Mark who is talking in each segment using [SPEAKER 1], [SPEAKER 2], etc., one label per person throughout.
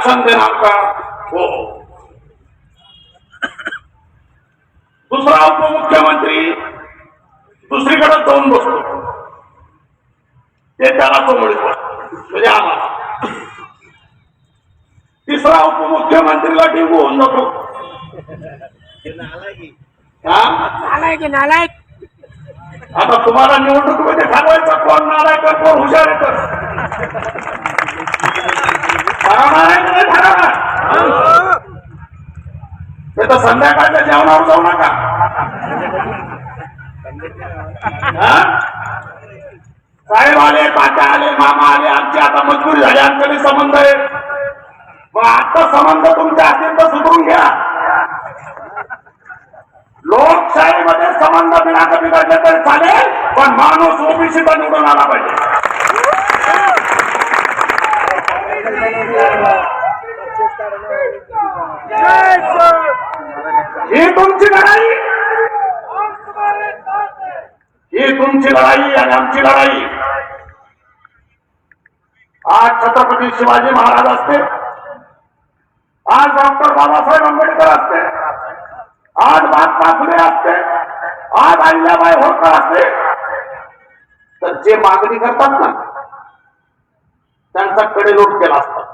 [SPEAKER 1] आरक्षण देणार का हो. दुसरा उपमुख्यमंत्री दुसरीकडे जाऊन बसतो. ते त्याला तो मिळतो म्हणजे आम्हाला. तिसरा उपमुख्यमंत्रीला जातो. हा?
[SPEAKER 2] नालायक नालायक.
[SPEAKER 1] आता तुम्हाला निवडणुकीमध्ये ठरवायचं कोण? नारायण का कोण? हुशार आहे तर ठरवणार आहे की नाही ठरवणार ते तर संध्याकाळच्या जेवणावर जाऊ नका. साहेब आले तात्या आले मामा आले आमची आता मजबुरी झाली आमच्याकडे संबंध आहे मग आता संबंध तुमचे असतील तर सुधरून घ्या. लोकशाहीमध्ये संबंध बिना बिघडले तरी चालेल पण माणूस ओबीसीचा निवडून आला पाहिजे ही तुमची लढाई. ही तुमची लढाई आणि आमची लढाई. आज छत्रपती शिवाजी महाराज असते. आज डॉक्टर बाबासाहेब आंबेडकर असते. आज महात्मा फुले असते. आज अहिल्याबाई होळकर असते. तर जे मागणी करतात ना त्यांचा कडेलोट केला असता.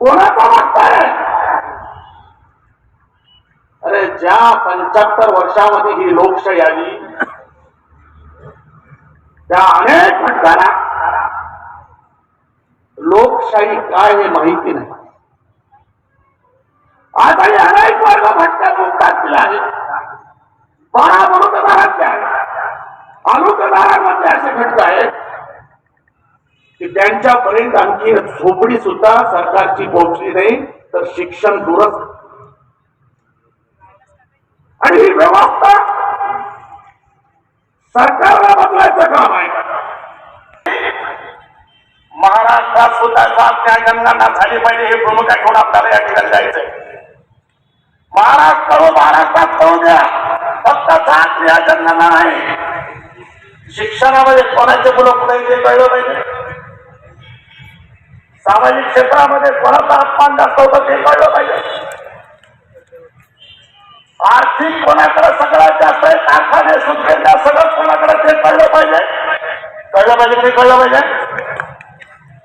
[SPEAKER 1] कोणाचा मागताय अरे ज्या पंच्याहत्तर वर्षामध्ये ही लोकशाही आली त्या अनेक घटकांना लोकशाही काय हे माहिती नाही. आताही अनेक वर्ग भटक्या मुक्तातले आहेत. बारा बरोबरातले आहेत असे घटक आहेत. की त्यांच्यापर्यंत आणखी झोपडी सुद्धा सरकारची पोहोचली नाही तर शिक्षण दूरच आणि ही व्यवस्था सरकारला बदलायचं काम आहे. महाराष्ट्रात सुद्धा सात न्याय जनगणना झाली पाहिजे हे प्रमुख ठेवून आपल्याला या ठिकाणी जायचंय. महाराष्ट्र करू महाराष्ट्रात करू द्या. फक्त साथ न्याय जनगणना नाही. शिक्षणामध्ये कोणाचे मुलं पुढे ते कळलं पाहिजे. सामाजिक क्षेत्रामध्ये कोणाचा अपमान जास्त होता ते कळलं पाहिजे. आर्थिक कोणाकडे सगळ्यात जास्त आहे कारखाने सुटलेल्या सगळं कोणाकडे ते कळलं पाहिजे. कळलं पाहिजे ते कळलं पाहिजे.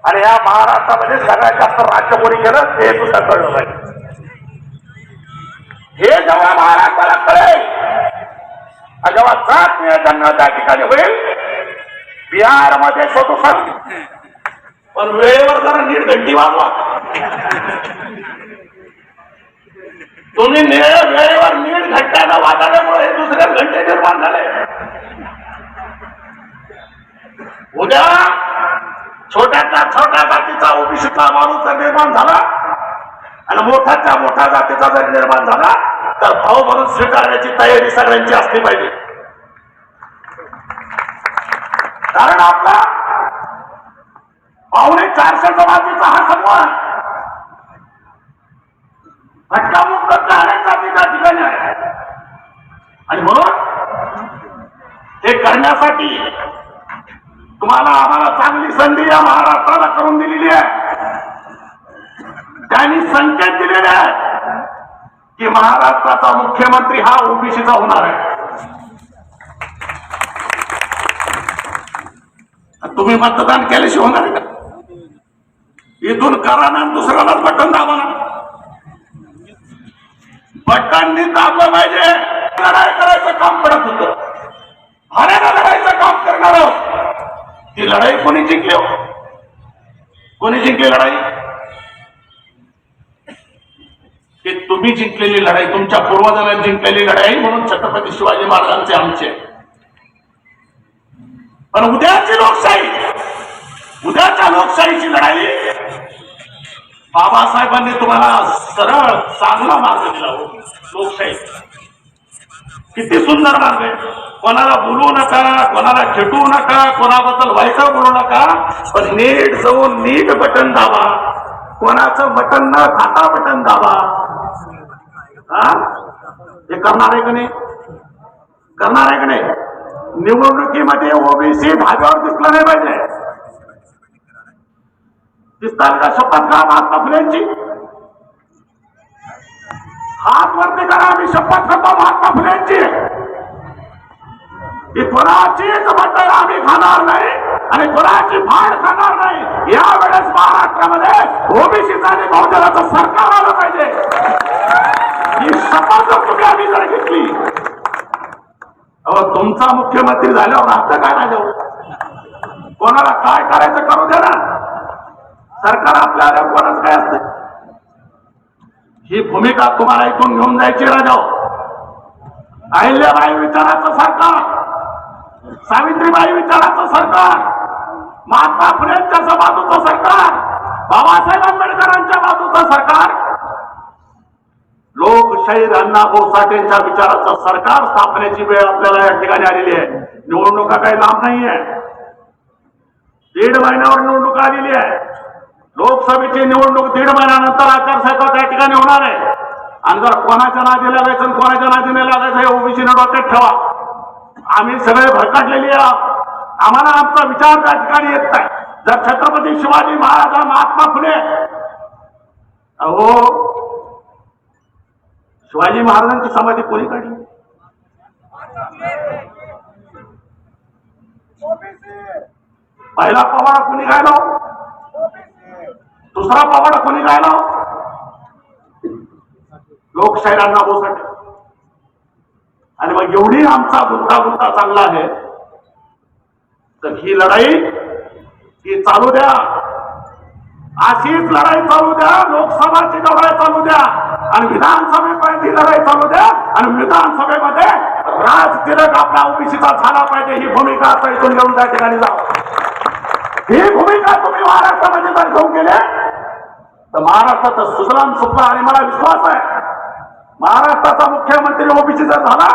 [SPEAKER 1] आणि या महाराष्ट्रामध्ये सगळ्यात जास्त राज्य कोणी केलं ते सुद्धा कळलं पाहिजे. हे जेव्हा महाराष्ट्राला कळेल जेव्हा जात नियोजन त्या ठिकाणी होईल बिहारमध्ये छोटू पण वेळेवर जरा नीट घंटी वाजवा तुम्ही ने- वेळेवर नीट घंट्यानं वाजवल्यामुळे दुसऱ्या घंटे निर्माण झाले. उद्या छोट्यातल्या छोट्या जातीचा ओबीसीचा माणूस जर निर्माण झाला आणि मोठ्याच्या मोठ्या जातीचा जर निर्माण झाला तर भाऊ म्हणून स्वीकारण्याची तयारी सगळ्यांची असली पाहिजे. कारण आपला चारशे जमातीचा हा समूह आहे घटकामुक्त अनेक जाती त्या ठिकाणी आहे. आणि म्हणून हे करण्यासाठी तुम्हाला आम्हाला चांगली संधी या महाराष्ट्राला करून दिलेली आहे. त्यांनी संकेत दिलेले आहे की महाराष्ट्राचा मुख्यमंत्री हा ओबीसीचा होणार आहे. तुम्ही मतदान केल्याशिवाय होणार आहे का? इथून करा ना दुसऱ्याला बटन दाबा ना. बटननी दाबलं पाहिजे. लढाई करायचं काम पडत होत. हाण्याला लढायचं काम करणार आहोत. ती लढाई कोणी जिंकली हो? कोणी जिंकली लढाई? की तुम्ही जिंकलेली लढाई तुमच्या पूर्वजांना जिंकलेली लढाई म्हणून छत्रपती शिवाजी महाराजांचे आमचे. पण उद्याची लोकशाही उद्याच्या लोकशाहीची लढाई? बाबासाहेबांनी तुम्हाला सरळ चांगला मार्ग दिला हो लोकशाही किती सुंदर मार्ग आहे. कोणाला बोलू नका कोणाला खेटू नका कोणाबद्दल व्हायचं बोलू नका पण नीट जाऊन नीट बटन दाबा. कोणाचं बटन न खाता बटन दाबा. हा? हे करणार आहे का नाही? करणार आहे का नाही? निवडणुकीमध्ये ओबीसी धाग्यावर दिसलं नाही पाहिजे. दिसतात का? शपथ घ्या महात्मा फुलेंची हात वरती करा आम्ही शपथ करतो महात्मा फुलेंची ही कोणाचीच बटन आम्ही खाणार नाही आणि कोणाची फाड खाणार नाही. यावेळेस महाराष्ट्रामध्ये ओबीसीचा आणि बहुजनाचं सरकार आलं पाहिजे. ही शपथ जर तुम्ही आम्ही जर घेतली अहो तुमचा मुख्यमंत्री झाल्यावर राहतं काय माझ्यावर कोणाला काय करायचं करू दे ना? सरकार आपल्या कोणाच काय असतं? ही भूमिका तुम्हाला इथून घेऊन जायची राजाव हो. अहिल्याबाई विचाराचं सरकार सावित्रीबाई विचाराचं सरकार महात्मा फुलेंच्या बाजूचं सरकार बाबासाहेब आंबेडकरांच्या बाजूचं सरकार. लोकशाही अण्णाभाऊ साठेंच्या विचाराचं सरकार स्थापनेची वेळ आपल्याला या ठिकाणी आलेली आहे. निवडणुका काही लांब नाहीये. दीड महिन्यावर निवडणूक आलेली आहे. लोकसभेची निवडणूक दीड महिन्यानंतर आचारसंहिता त्या ठिकाणी होणार आहे. आणि जर कोणाच्या नादी लागायचं आणि कोणाच्या नादी नाही लागायचं हे ओबीसी डोक्यात ठेवा. आम्ही सगळे भरकटलेली आहोत. आम्हाला आमचा विचार त्या ठिकाणी येत नाही. जर छत्रपती शिवाजी महाराज महात्मा फुले अहो शिवाजी महाराजांची समाधी कोणी काढली पहिला पवाडा कोणी गायला दुसरा पवाडा कोणी राहिला? लोकशाही अण्णाभाऊसाठी आणि मग एवढी आमचा गुंतागुंता चांगला आहे. तर ही लढाई ही चालू द्या. अशीच लढाई चालू द्या. लोकसभाची लढाई चालू द्या. आणि विधानसभेपर्यंत ही लढाई चालू द्या. आणि विधानसभेमध्ये राज तिलक आपला ओबीसीचा झाला पाहिजे. ही भूमिका आता इथून घेऊन त्या ठिकाणी जावं. ही भूमिका तुम्ही महाराष्ट्रामध्ये जर घेऊन गेले तर महाराष्ट्राचं सुजलाम सुफला आणि मला विश्वास आहे. महाराष्ट्राचा मुख्यमंत्री ओबीसी जर झाला